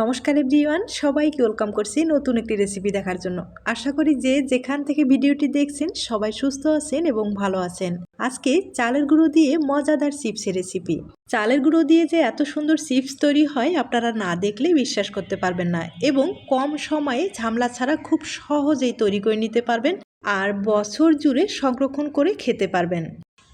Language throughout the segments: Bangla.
নমস্কার এভরিওয়ান, সবাইকে ওয়েলকাম করছি নতুন একটি রেসিপি দেখার জন্য। আশা করি যে যেখান থেকে ভিডিওটি দেখছেন, সবাই সুস্থ আছেন এবং ভালো আছেন। আজকে চালের গুঁড়ো দিয়ে মজাদার চিপসের রেসিপি চালের গুঁড়ো দিয়ে যে এত সুন্দর চিপস তৈরি হয়, আপনারা না দেখলে বিশ্বাস করতে পারবেন না এবং কম সময়ে ঝামলা ছাড়া খুব সহজেই তৈরি করে নিতে পারবেন আর বছর জুড়ে সংরক্ষণ করে খেতে পারবেন।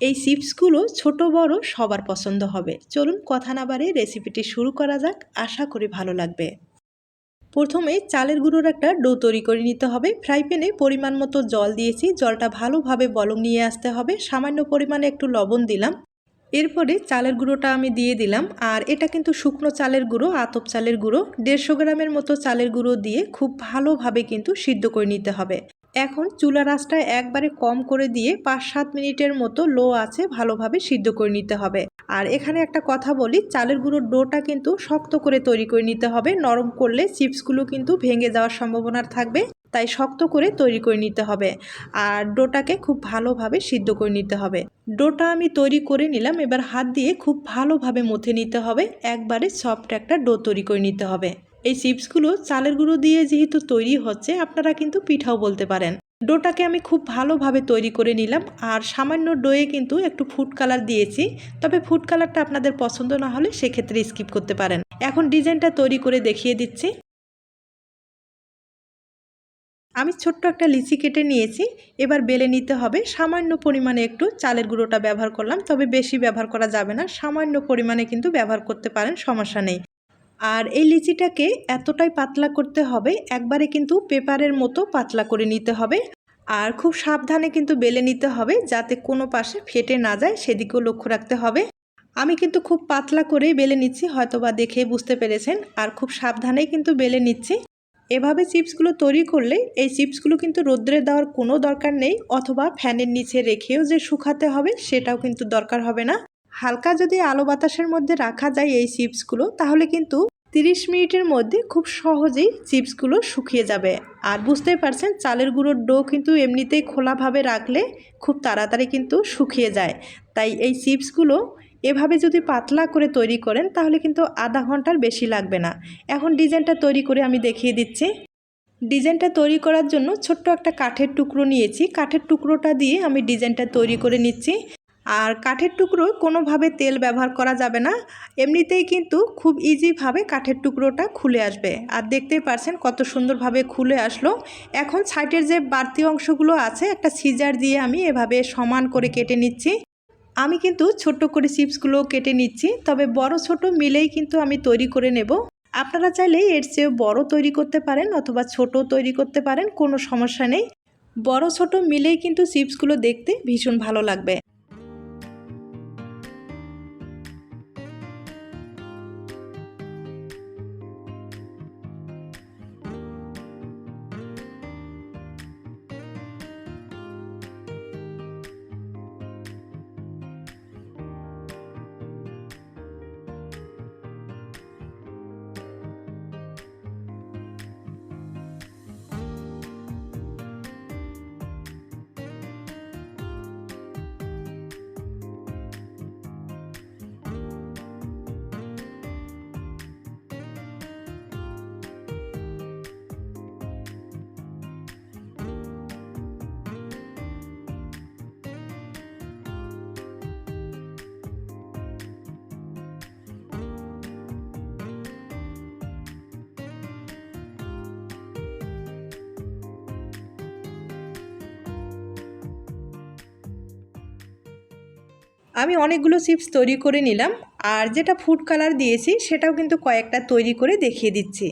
এই চিপসগুলো ছোট, বড়, সবার পছন্দ হবে। চলুন কথা না বাড়ে রেসিপিটি শুরু করা যাক। আশা করি ভালো লাগবে। প্রথমে চালের গুঁড়োর একটা ডো তৈরি করে নিতে হবে। ফ্রাই প্যানে পরিমাণ মতো জল দিয়েছি। জলটা ভালোভাবে বলং নিয়ে আসতে হবে। সামান্য পরিমাণে একটু লবণ দিলাম। এরপরে চালের গুঁড়োটা আমি দিয়ে দিলাম। আর এটা কিন্তু শুকনো চালের গুঁড়ো, আতপ চালের গুঁড়ো। দেড়শো গ্রামের মতো চালের গুঁড়ো দিয়ে খুব ভালোভাবে কিন্তু সিদ্ধ করে নিতে হবে। এখন চুলা রাসটা একবারে কম করে দিয়ে পাঁচ সাত মিনিটের মতো লো আছে ভালোভাবে সিদ্ধ করে নিতে হবে। আর এখানে একটা কথা বলি, চালের গুঁড়োর ডোটা কিন্তু শক্ত করে তৈরি করে নিতে হবে। নরম করলে চিপসগুলো কিন্তু ভেঙে যাওয়ার সম্ভাবনা থাকবে, তাই শক্ত করে তৈরি করে নিতে হবে। আর ডোটাকে খুব ভালোভাবে সিদ্ধ করে নিতে হবে। ডোটা আমি তৈরি করে নিলাম, এবার হাত দিয়ে খুব ভালোভাবে মথে নিতে হবে। একবারে সফট একটা ডো তৈরি করে নিতে হবে। এই চিপসগুলো চালের গুঁড়ো দিয়ে যেহেতু তৈরি হচ্ছে, আপনারা কিন্তু পিঠাও বলতে পারেন। ডোটাকে আমি খুব ভালোভাবে তৈরি করে নিলাম, আর সামান্য ডোয়ে কিন্তু একটু ফুড কালার দিয়েছি, তবে ফুড কালারটা আপনাদের পছন্দ না হলে সেক্ষেত্রে স্কিপ করতে পারেন। এখন ডিজাইনটা তৈরি করে দেখিয়ে দিচ্ছি। আমি ছোট্ট একটা লিচি কেটে নিয়েছি, এবার বেলে নিতে হবে। সামান্য পরিমাণে একটু চালের গুঁড়োটা ব্যবহার করলাম, তবে বেশি ব্যবহার করা যাবে না, সামান্য পরিমাণে কিন্তু ব্যবহার করতে পারেন, সমস্যা নেই। আর এই লিচিটাকে এতটাই পাতলা করতে হবে, একবারে কিন্তু পেপারের মতো পাতলা করে নিতে হবে। আর খুব সাবধানে কিন্তু বেলে নিতে হবে, যাতে কোনো পাশে ফেটে না যায়, সেদিকেও লক্ষ্য রাখতে হবে। আমি কিন্তু খুব পাতলা করেই বেলে নিচ্ছি, হয়তোবা দেখে বুঝতে পেরেছেন। আর খুব সাবধানেই কিন্তু বেলে নিচ্ছি। এভাবে চিপসগুলো তৈরি করলে এই চিপসগুলো কিন্তু রোদ্রে দেওয়ার কোনো দরকার নেই, অথবা ফ্যানের নিচে রেখেও যে শুকাতে হবে, সেটাও কিন্তু দরকার হবে না। হালকা যদি আলো বাতাসের মধ্যে রাখা যায় এই চিপসগুলো, তাহলে কিন্তু তিরিশ মিনিটের মধ্যে খুব সহজেই চিপসগুলো শুকিয়ে যাবে। আর বুঝতেই পারছেন, চালের গুঁড়োর ডো কিন্তু এমনিতেই খোলাভাবে রাখলে খুব তাড়াতাড়ি কিন্তু শুকিয়ে যায়। তাই এই চিপসগুলো এভাবে যদি পাতলা করে তৈরি করেন, তাহলে কিন্তু আধা ঘণ্টার বেশি লাগবে না। এখন ডিজাইনটা তৈরি করে আমি দেখিয়ে দিচ্ছি। ডিজাইনটা তৈরি করার জন্য ছোট্ট একটা কাঠের টুকরো নিয়েছি। কাঠের টুকরোটা দিয়ে আমি ডিজাইনটা তৈরি করে নিচ্ছি। আর কাঠের টুকরো কোনোভাবে তেল ব্যবহার করা যাবে না। এমনিতেই কিন্তু খুব ইজিভাবে কাঠের টুকরোটা খুলে আসবে। আর দেখতেই পারছেন কত সুন্দরভাবে খুলে আসলো। এখন সাইডের যে বাড়তি অংশগুলো আছে, একটা সিজার দিয়ে আমি এভাবে সমান করে কেটে নিচ্ছি। আমি কিন্তু ছোট্ট করে চিপসগুলো কেটে নিচ্ছি, তবে বড় ছোট মিলেই কিন্তু আমি তৈরি করে নেব। আপনারা চাইলে এর চেয়েও বড় তৈরি করতে পারেন অথবা ছোট তৈরি করতে পারেন, কোনো সমস্যা নেই। বড় ছোট মিলেই কিন্তু চিপসগুলো দেখতে ভীষণ ভালো লাগবে। আমি অনেকগুলো চিপস তৈরি করে নিলাম, আর যেটা ফুড কালার দিয়েছি, সেটাও কিন্তু কয়েকটা তৈরি করে দেখিয়ে দিচ্ছি।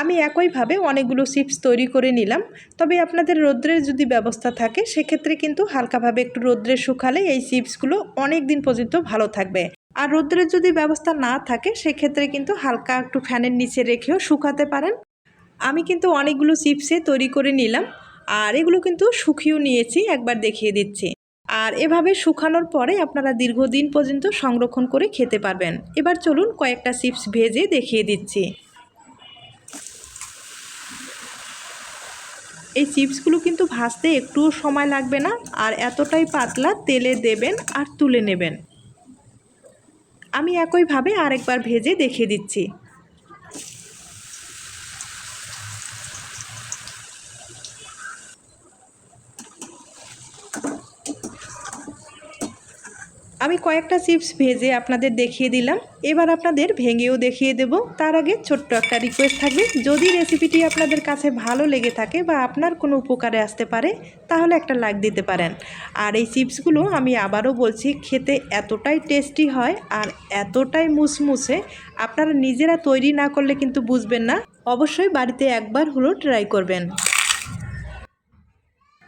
আমি একইভাবে অনেকগুলো চিপস তৈরি করে নিলাম। তবে আপনাদের রোদ্রের যদি ব্যবস্থা থাকে, সেক্ষেত্রে কিন্তু হালকাভাবে একটু রোদ্রে শুকালে এই চিপসগুলো অনেক দিন পর্যন্ত ভালো থাকবে। আর রোদ্রের যদি ব্যবস্থা না থাকে, সেক্ষেত্রে কিন্তু হালকা একটু ফ্যানের নিচে রেখেও শুকাতে পারেন। আমি কিন্তু অনেকগুলো চিপসে তৈরি করে নিলাম, আর এগুলো কিন্তু শুকিয়েও নিয়েছি, একবার দেখিয়ে দিচ্ছি। আর এভাবে শুকানোর পরে আপনারা দীর্ঘদিন পর্যন্ত সংরক্ষণ করে খেতে পারবেন। এবার চলুন কয়েকটা চিপস ভেজে দেখিয়ে দিচ্ছি। এই চিপসগুলো কিন্তু ভাজতে একটুও সময় লাগবে না, আর এতটাই পাতলা তেলে দেবেন আর তুলে নেবেন। আমি একইভাবে আরেকবার ভেজে দেখিয়ে দিচ্ছি। আমি কয়েকটা চিপস ভেজে আপনাদের দেখিয়ে দিলাম। এবার আপনাদের ভেঙেও দেখিয়ে দেব। তার আগে ছোট্ট একটা রিকোয়েস্ট থাকবে। যদি রেসিপিটি আপনাদের কাছে ভালো লেগে থাকে বা আপনার কোনো উপকারে আসতে পারে, তাহলে একটা লাইক দিতে পারেন। আর এই চিপসগুলো আমি আবারও বলছি, খেতে এতটাই টেস্টি হয় আর এতটাই মুসমুসে, আপনারা নিজেরা তৈরি না করলে কিন্তু বুঝবেন না। অবশ্যই বাড়িতে একবার হলো ট্রাই করবেন।